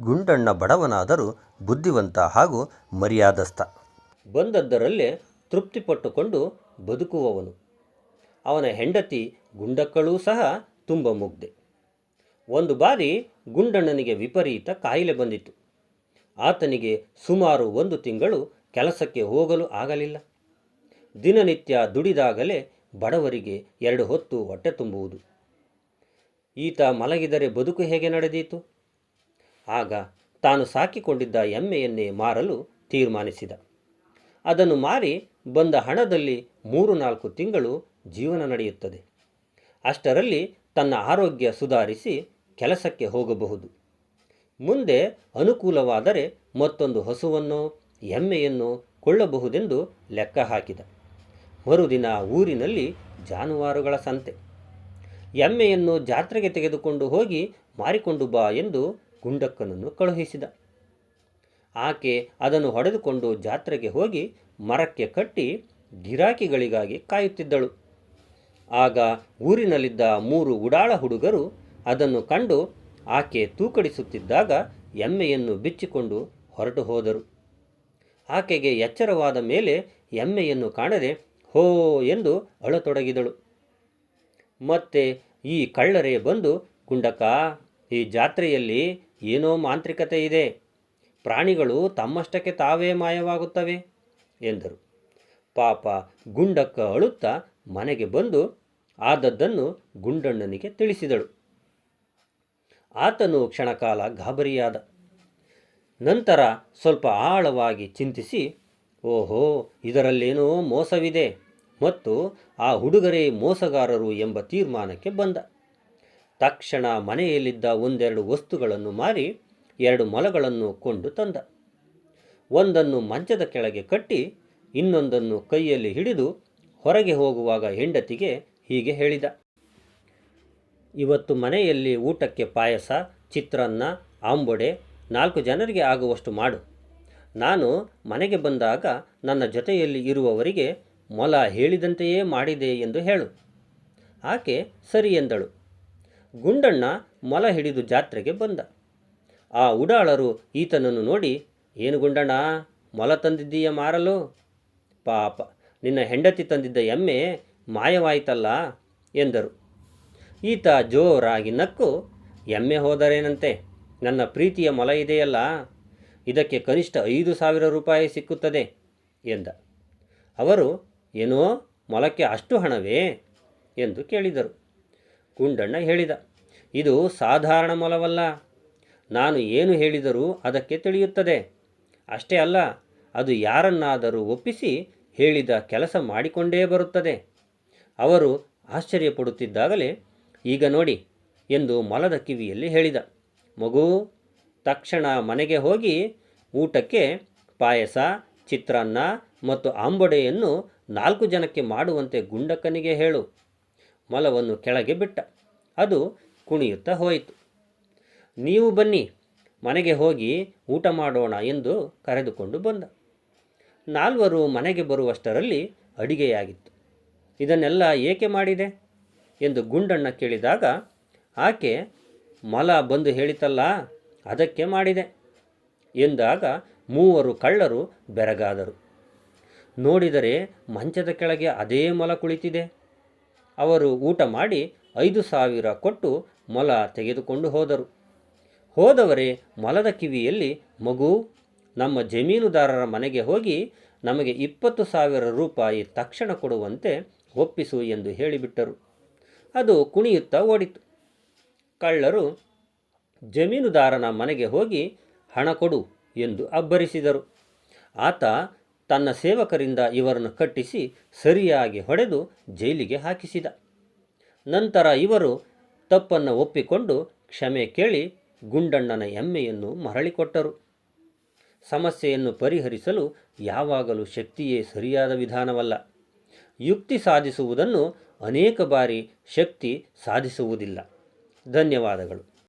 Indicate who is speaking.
Speaker 1: ಗುಂಡಣ್ಣ ಬಡವನಾದರೂ ಬುದ್ಧಿವಂತ ಹಾಗೂ ಮರ್ಯಾದಸ್ಥ. ಬಂದದ್ದರಲ್ಲೇ ತೃಪ್ತಿಪಟ್ಟುಕೊಂಡು ಬದುಕುವವನು. ಅವನ ಹೆಂಡತಿ ಗುಂಡಕ್ಕಳೂ ಸಹ ತುಂಬ ಮುಗ್ಧೆ. ಒಂದು ಬಾರಿ ಗುಂಡಣ್ಣನಿಗೆ ವಿಪರೀತ ಕಾಯಿಲೆ ಬಂದಿತು ಆತನಿಗೆ ಸುಮಾರು ಒಂದು ತಿಂಗಳು ಕೆಲಸಕ್ಕೆ ಹೋಗಲು ಆಗಲಿಲ್ಲ. ದಿನನಿತ್ಯ ದುಡಿದಾಗಲೇ ಬಡವರಿಗೆ ಎರಡು ಹೊತ್ತು ಹೊಟ್ಟೆ ತುಂಬುವುದು. ಈತ ಮಲಗಿದರೆ ಬದುಕು ಹೇಗೆ ನಡೆದೀತು? ಆಗ ತಾನು ಸಾಕಿಕೊಂಡಿದ್ದ ಎಮ್ಮೆಯನ್ನೇ ಮಾರಲು ತೀರ್ಮಾನಿಸಿದ. ಅದನ್ನು ಮಾರಿ ಬಂದ ಹಣದಲ್ಲಿ ಮೂರು ನಾಲ್ಕು ತಿಂಗಳು ಜೀವನ ನಡೆಯುತ್ತದೆ. ಅಷ್ಟರಲ್ಲಿ ತನ್ನ ಆರೋಗ್ಯ ಸುಧಾರಿಸಿ ಕೆಲಸಕ್ಕೆ ಹೋಗಬಹುದು. ಮುಂದೆ ಅನುಕೂಲವಾದರೆ ಮತ್ತೊಂದು ಹಸುವನ್ನು, ಎಮ್ಮೆಯನ್ನು ಕೊಳ್ಳಬಹುದೆಂದು ಲೆಕ್ಕ ಹಾಕಿದ. ಮರುದಿನ ಊರಿನಲ್ಲಿ ಜಾನುವಾರುಗಳ ಸಂತೆ. ಎಮ್ಮೆಯನ್ನು ಜಾತ್ರೆಗೆ ತೆಗೆದುಕೊಂಡು ಹೋಗಿ ಮಾರಿಕೊಂಡು ಬಾ ಎಂದು ಗುಂಡಕ್ಕನನ್ನು ಕಳುಹಿಸಿದ. ಆಕೆ ಅದನ್ನು ಹೊಡೆದುಕೊಂಡು ಜಾತ್ರೆಗೆ ಹೋಗಿ ಮರಕ್ಕೆ ಕಟ್ಟಿ ಗಿರಾಕಿಗಳಿಗಾಗಿ ಕಾಯುತ್ತಿದ್ದಳು. ಆಗ ಊರಿನಲ್ಲಿದ್ದ ಮೂರು ಉಡಾಳ ಹುಡುಗರು ಅದನ್ನು ಕಂಡು ಆಕೆ ತೂಕಡಿಸುತ್ತಿದ್ದಾಗ ಎಮ್ಮೆಯನ್ನು ಬಿಚ್ಚಿಕೊಂಡು ಹೊರಟು ಹೋದರು. ಆಕೆಗೆ ಎಚ್ಚರವಾದ ಮೇಲೆ ಎಮ್ಮೆಯನ್ನು ಕಾಣದೆ ಹೋ ಎಂದು ಅಳತೊಡಗಿದಳು. ಮತ್ತೆ ಈ ಕಳ್ಳರೇ ಬಂದು, ಗುಂಡಕ್ಕ ಈ ಜಾತ್ರೆಯಲ್ಲಿ ಏನೋ ಮಾಂತ್ರಿಕತೆ ಇದೆ. ಪ್ರಾಣಿಗಳು ತಮ್ಮಷ್ಟಕ್ಕೆ ತಾವೇ ಮಾಯವಾಗುತ್ತವೆ ಎಂದರು. ಪಾಪ ಗುಂಡಕ್ಕ ಅಳುತ್ತಾ ಮನೆಗೆ ಬಂದು ಆದದ್ದನ್ನು ಗುಂಡಣ್ಣನಿಗೆ ತಿಳಿಸಿದಳು. ಆತನು ಕ್ಷಣಕಾಲ ಗಾಬರಿಯಾದ. ನಂತರ ಸ್ವಲ್ಪ ಆಳವಾಗಿ ಚಿಂತಿಸಿ, ಓಹೋ, ಇದರಲ್ಲೇನೋ ಮೋಸವಿದೆ. ಮತ್ತು ಆ ಹುಡುಗರೇ ಮೋಸಗಾರರು ಎಂಬ ತೀರ್ಮಾನಕ್ಕೆ ಬಂದ. ತಕ್ಷಣ ಮನೆಯಲ್ಲಿದ್ದ ಒಂದೆರಡು ವಸ್ತುಗಳನ್ನು ಮಾರಿ ಎರಡು ಮೊಲಗಳನ್ನು ಕೊಂಡು ತಂದ. ಒಂದನ್ನು ಮಂಚದ ಕೆಳಗೆ ಕಟ್ಟಿ, ಇನ್ನೊಂದನ್ನು ಕೈಯಲ್ಲಿ ಹಿಡಿದು ಹೊರಗೆ ಹೋಗುವಾಗ ಹೆಂಡತಿಗೆ ಹೀಗೆ ಹೇಳಿದ. ಇವತ್ತು ಮನೆಯಲ್ಲಿ ಊಟಕ್ಕೆ ಪಾಯಸ, ಚಿತ್ರಾನ್ನ, ಆಂಬೊಡೆ ನಾಲ್ಕು ಜನರಿಗೆ ಆಗುವಷ್ಟು ಮಾಡು. ನಾನು ಮನೆಗೆ ಬಂದಾಗ ನನ್ನ ಜೊತೆಯಲ್ಲಿ ಇರುವವರಿಗೆ ಮೊಲ ಹೇಳಿದಂತೆಯೇ ಮಾಡಿದೆ ಎಂದು ಹೇಳು. ಆಕೆ ಸರಿ ಎಂದಳು. ಗುಂಡಣ್ಣ ಮೊಲ ಹಿಡಿದು ಜಾತ್ರೆಗೆ ಬಂದ. ಆ ಉಡಾಳರು ಈತನನ್ನು ನೋಡಿ, ಏನು ಗುಂಡಣ್ಣ, ಮೊಲ ತಂದಿದ್ದೀಯ ಮಾರಲು? ಪಾಪ, ನಿನ್ನ ಹೆಂಡತಿ ತಂದಿದ್ದ ಎಮ್ಮೆ ಮಾಯವಾಯಿತಲ್ಲ, ಎಂದರು. ಈತ ಜೋರಾಗಿ ನಕ್ಕು, ಎಮ್ಮೆ ಹೋದರೇನಂತೆ? ನನ್ನ ಪ್ರೀತಿಯ ಮೊಲ ಇದೆಯಲ್ಲ, ಇದಕ್ಕೆ ಕನಿಷ್ಠ ಐದು ಸಾವಿರ ರೂಪಾಯಿ ಸಿಕ್ಕುತ್ತದೆ, ಎಂದ. ಅವರು, ಏನೋ, ಮೊಲಕ್ಕೆ ಅಷ್ಟು ಹಣವೇ? ಎಂದು ಕೇಳಿದರು. ಗುಂಡಣ್ಣ ಹೇಳಿದ. ಇದು ಸಾಧಾರಣ ಮೊಲವಲ್ಲ. ನಾನು ಏನು ಹೇಳಿದರೂ ಅದಕ್ಕೆ ತಿಳಿಯುತ್ತದೆ. ಅಷ್ಟೇ ಅಲ್ಲ, ಅದು ಯಾರನ್ನಾದರೂ ಒಪ್ಪಿಸಿ ಹೇಳಿದ ಕೆಲಸ ಮಾಡಿಕೊಂಡೇ ಬರುತ್ತದೆ. ಅವರು ಆಶ್ಚರ್ಯಪಡುತ್ತಿದ್ದಾಗಲೇ, ಈಗ ನೋಡಿ ಎಂದು ಮೊಲದ ಕಿವಿಯಲ್ಲಿ ಹೇಳಿದ. ಮಗು, ತಕ್ಷಣ ಮನೆಗೆ ಹೋಗಿ ಊಟಕ್ಕೆ ಪಾಯಸ, ಚಿತ್ರಾನ್ನ ಮತ್ತು ಆಂಬೊಡೆಯನ್ನು ನಾಲ್ಕು ಜನಕ್ಕೆ ಮಾಡುವಂತೆ ಗುಂಡಕ್ಕನಿಗೆ ಹೇಳು. ಮೊಲವನ್ನು ಕೆಳಗೆ ಬಿಟ್ಟ. ಅದು ಕುಣಿಯುತ್ತಾ ಹೋಯಿತು. ನೀವು ಬನ್ನಿ, ಮನೆಗೆ ಹೋಗಿ ಊಟ ಮಾಡೋಣ ಎಂದು ಕರೆದುಕೊಂಡು ಬಂದ. ನಾಲ್ವರು ಮನೆಗೆ ಬರುವಷ್ಟರಲ್ಲಿ ಅಡಿಗೆಯಾಗಿತ್ತು. ಇದನ್ನೆಲ್ಲ ಏಕೆ ಮಾಡಿದೆ? ಎಂದು ಗುಂಡಣ್ಣ ಕೇಳಿದಾಗ, ಆಕೆ, ಮಲ ಬಂದು ಹೇಳಿತಲ್ಲ, ಅದಕ್ಕೆ ಮಾಡಿದೆ ಎಂದಾಗ ಮೂವರು ಕಳ್ಳರು ಬೆರಗಾದರು. ನೋಡಿದರೆ ಮಂಚದ ಕೆಳಗೆ ಅದೇ ಮೊಲ ಕುಳಿತಿದೆ. ಅವರು ಊಟ ಮಾಡಿ ಐದು ಸಾವಿರ ಕೊಟ್ಟು ಮೊಲ ತೆಗೆದುಕೊಂಡು ಹೋದರು. ಹೋದವರೇ ಮೊಲದ ಕಿವಿಯಲ್ಲಿ, ಮಗು, ನಮ್ಮ ಜಮೀನುದಾರರ ಮನೆಗೆ ಹೋಗಿ ನಮಗೆ ಇಪ್ಪತ್ತು ಸಾವಿರ ರೂಪಾಯಿ ತಕ್ಷಣ ಕೊಡುವಂತೆ ಒಪ್ಪಿಸು ಎಂದು ಹೇಳಿಬಿಟ್ಟರು. ಅದು ಕುಣಿಯುತ್ತಾ ಓಡಿತು. ಕಳ್ಳರು, ಜಮೀನುದಾರನ ಮನೆಗೆ ಹೋಗಿ ಹಣ ಕೊಡು ಎಂದು ಅಬ್ಬರಿಸಿದರು. ಆತ ತನ್ನ ಸೇವಕರಿಂದ ಇವರನ್ನು ಕಟ್ಟಿಸಿ ಸರಿಯಾಗಿ ಹೊಡೆದು ಜೈಲಿಗೆ ಹಾಕಿಸಿದ. ನಂತರ ಇವರು ತಪ್ಪನ್ನು ಒಪ್ಪಿಕೊಂಡು ಕ್ಷಮೆ ಕೇಳಿ ಗುಂಡಣ್ಣನ ಎಮ್ಮೆಯನ್ನು ಮರಳಿಕೊಟ್ಟರು. ಸಮಸ್ಯೆಯನ್ನು ಪರಿಹರಿಸಲು ಯಾವಾಗಲೂ ಶಕ್ತಿಯೇ ಸರಿಯಾದ ವಿಧಾನವಲ್ಲ. ಯುಕ್ತಿ ಸಾಧಿಸುವುದನ್ನು ಅನೇಕ ಬಾರಿ ಶಕ್ತಿ ಸಾಧಿಸುವುದಿಲ್ಲ. ಧನ್ಯವಾದಗಳು.